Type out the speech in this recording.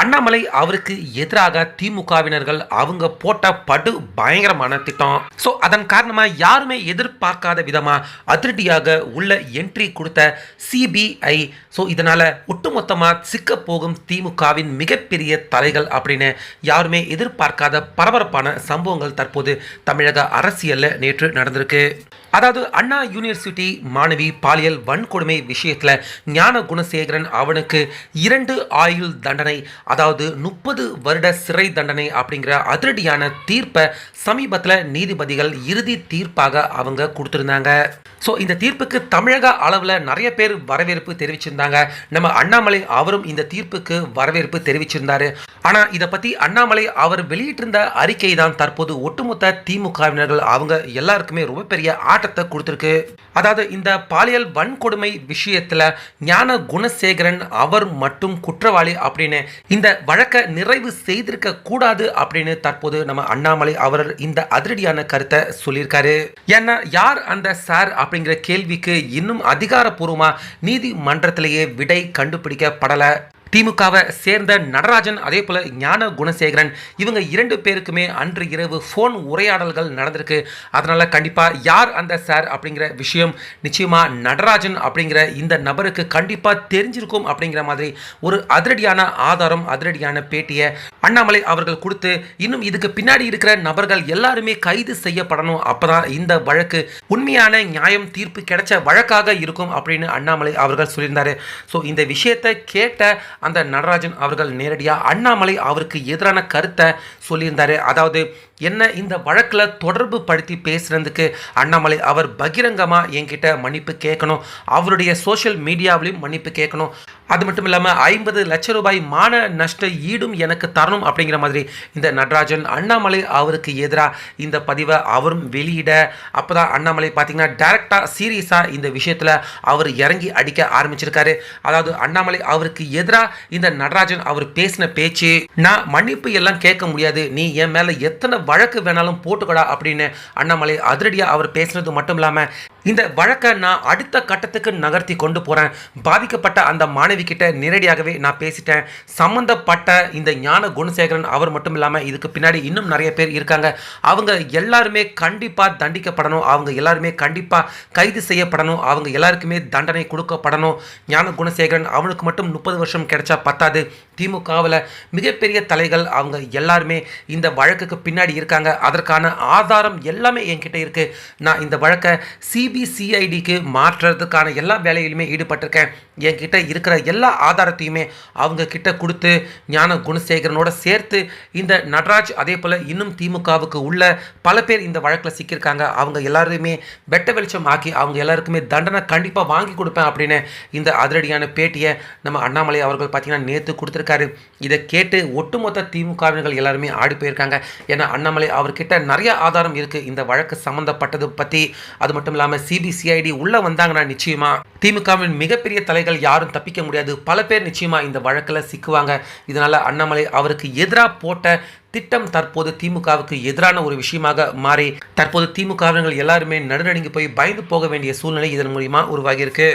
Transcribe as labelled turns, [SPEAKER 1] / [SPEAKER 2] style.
[SPEAKER 1] அண்ணாமலை அவருக்கு எதிராக திமுகவினர்கள் அவங்க போட்ட படு பயங்கரமான திட்டம். ஸோ அதன் காரணமாக யாருமே எதிர்பார்க்காத விதமாக அதிரடியாக உள்ள என்ட்ரி கொடுத்த சிபிஐ ஸோ இதனால் ஒட்டுமொத்தமாக சிக்க போகும் திமுகவின் மிகப்பெரிய தலைகள் அப்படின்னு யாருமே எதிர்பார்க்காத பரபரப்பான சம்பவங்கள் தற்போது தமிழக அரசியலில் நேற்று நடந்திருக்கு. அதாவது அண்ணா யூனிவர்சிட்டி மாணவி பாலியல் வன்கொடுமை விஷயத்தில் ஞான குணசேகரன் அவனுக்கு இரண்டு ஆயுள் தண்டனை அதாவது முப்பது வருட சிறை தண்டனை அப்படிங்கிற அதிரடியான தீர்ப்பை சமீபத்தில் நீதிபதிகள் இறுதி தீர்ப்பாக அவங்க கொடுத்துருந்தாங்க. ஸோ இந்த தீர்ப்புக்கு தமிழக அளவில் நிறைய பேர் வரவேற்பு தெரிவிச்சிருந்தாங்க. நம்ம அண்ணாமலை அவரும் இந்த தீர்ப்புக்கு வரவேற்பு தெரிவிச்சிருந்தாரு. ஆனால் இதை பற்றி அண்ணாமலை அவர் வெளியிட்டிருந்த அறிக்கை தான் தற்போது ஒட்டுமொத்த திமுகவினர்கள் அவங்க எல்லாருக்குமே ரொம்ப பெரிய விளக்கத்தை கொடுத்துருக்கு. அதாவது இந்த பாலியல் வன்கொடுமை விஷயத்தில் ஞான குணசேகரன் அவர் மட்டும் குற்றவாளி அப்படின்னு இந்த வழக்கை நிறைவு செய்திருக்க கூடாது அப்படின்னு தற்போது நம்ம அண்ணாமலை அவர் இந்த அதிரடியான கருத்தை சொல்லியிருக்காரு. ஏன்னா யார் அந்த சார் அப்படிங்கிற கேள்விக்கு இன்னும் அதிகாரப்பூர்வமாக நீதிமன்றத்திலேயே விடை கண்டுபிடிக்கப்படலை. திமுகவை சேர்ந்த நடராஜன் அதே போல் ஞான குணசேகரன் இவங்க இரண்டு பேருக்குமே அன்று இரவு ஃபோன் உரையாடல்கள் நடந்திருக்கு. அதனால் கண்டிப்பாக யார் அந்த சார் அப்படிங்கிற விஷயம் நிச்சயமாக நடராஜன் அப்படிங்கிற இந்த நபருக்கு கண்டிப்பாக தெரிஞ்சிருக்கும் அப்படிங்கிற மாதிரி ஒரு அதிரடியான ஆதாரம் அதிரடியான பேட்டியை அண்ணாமலை அவர்கள் கொடுத்து இன்னும் இதுக்கு பின்னாடி இருக்கிற நபர்கள் எல்லாருமே கைது செய்யப்படணும். அப்போ தான் இந்த வழக்கு உண்மையான நியாயம் தீர்ப்பு கிடைச்ச வழக்காக இருக்கும் அப்படின்னு அண்ணாமலை அவர்கள் சொல்லியிருந்தார். ஸோ இந்த விஷயத்தை கேட்ட அந்த நடராஜன் அவர்கள் நேரடியாக அண்ணாமலை அவருக்கு எதிரான கருத்தை சொல்லியிருந்தார். அதாவது என்ன இந்த வழக்கில் தொடர்பு படுத்தி பேசுகிறதுக்கு அண்ணாமலை அவர் பகிரங்கமாக என்கிட்ட மன்னிப்பு கேட்கணும். அவருடைய சோஷியல் மீடியாவிலையும் மன்னிப்பு கேட்கணும். அது மட்டும் இல்லாமல் ஐம்பது லட்ச ரூபாய் மான நஷ்ட ஈடும் எனக்கு தரணும் அப்படிங்கிற மாதிரி இந்த நடராஜன் அண்ணாமலை அவருக்கு எதிராக இந்த பதிவை அவரும் வெளியிட அப்போ தான் அண்ணாமலை பார்த்தீங்கன்னா டேரெக்டாக சீரியஸாக இந்த விஷயத்தில் அவர் இறங்கி அடிக்க ஆரம்பிச்சிருக்காரு. அதாவது அண்ணாமலை அவருக்கு எதிராக இந்த நடராஜன் அவர் பேசின பேச்சு நான் மன்னிப்பு எல்லாம் கேட்க முடியாது. நீ என் மேலே எத்தனை வழக்கு வேணாலும் போட்டுக்கடா அப்படின்னு அண்ணாமலை அதிரடியாக அவர் பேசுனது மட்டும் இல்லாமல் இந்த வழக்கை நான் அடுத்த கட்டத்துக்கு நகர்த்தி கொண்டு போகிறேன் பாதிக்கப்பட்ட அந்த மாணவி கிட்ட நேரடியாகவே நான் பேசிட்டேன். சம்மந்தப்பட்ட இந்த ஞான குணசேகரன் அவர் மட்டும் இல்லாமல் இதுக்கு பின்னாடி இன்னும் நிறைய பேர் இருக்காங்க. அவங்க எல்லாருமே கண்டிப்பாக தண்டிக்கப்படணும். அவங்க எல்லாருமே கண்டிப்பாக கைது செய்யப்படணும். அவங்க எல்லாருக்குமே தண்டனை கொடுக்கப்படணும். ஞான குணசேகரன் அவனுக்கு மட்டும் முப்பது வருஷம் கிடைச்சா பத்தாது. திமுகவில் மிகப்பெரிய தலைகள் அவங்க எல்லாருமே இந்த வழக்குக்கு பின்னாடி இருக்காங்க. அதற்கான ஆதாரம் எல்லாமே என்கிட்ட இருக்குது நான் இந்த வழக்கை சிபிசிஐடிக்கு மாற்றுறதுக்கான எல்லா வேலையிலுமே ஈடுபட்டிருக்கேன். என்கிட்ட இருக்கிற எல்லா ஆதாரத்தையுமே அவங்க கிட்ட கொடுத்து ஞான குணசேகரனோட சேர்த்து இந்த நடராஜ் அதே போல் இன்னும் திமுகவுக்கு உள்ள பல பேர் இந்த வழக்கில் சிக்கியிருக்காங்க. அவங்க எல்லாருமே வெட்ட வெளிச்சம் ஆக்கி அவங்க எல்லாருக்குமே தண்டனை கண்டிப்பாக வாங்கி கொடுப்பேன் அப்படின்னு இந்த அதிரடியான பேட்டியை நம்ம அண்ணாமலை அவர்கள் பார்த்தீங்கன்னா நேற்று கொடுத்துருக்காரு. இதை கேட்டு ஒட்டுமொத்த திமுகவினர்கள் எல்லாருமே ஆடி போயிருக்காங்க. ஏன்னா அண்ணாமலை அவர்கிட்ட நிறைய ஆதாரம் இருக்குது இந்த வழக்கு சம்மந்தப்பட்டது பற்றி அது மட்டும் இல்லாமல் சிபிசிஐடி உள்ளே வந்தாங்கன்னா நிச்சயமா திமுகவின் மிகப்பெரிய தலைகள் யாரும் தப்பிக்க முடியாது. பல பேர் நிச்சயமா இந்த வழக்கில் சிக்குவாங்க. இதனால அண்ணாமலை அவருக்கு எதிராக போட்ட திட்டம் தற்போது திமுகவுக்கு எதிரான ஒரு விஷயமாக மாறி தற்போது திமுகவினர்கள் எல்லாருமே நடுநடுங்கி போய் பயந்து போக வேண்டிய சூழ்நிலை இதன் மூலியமா உருவாகியிருக்கு.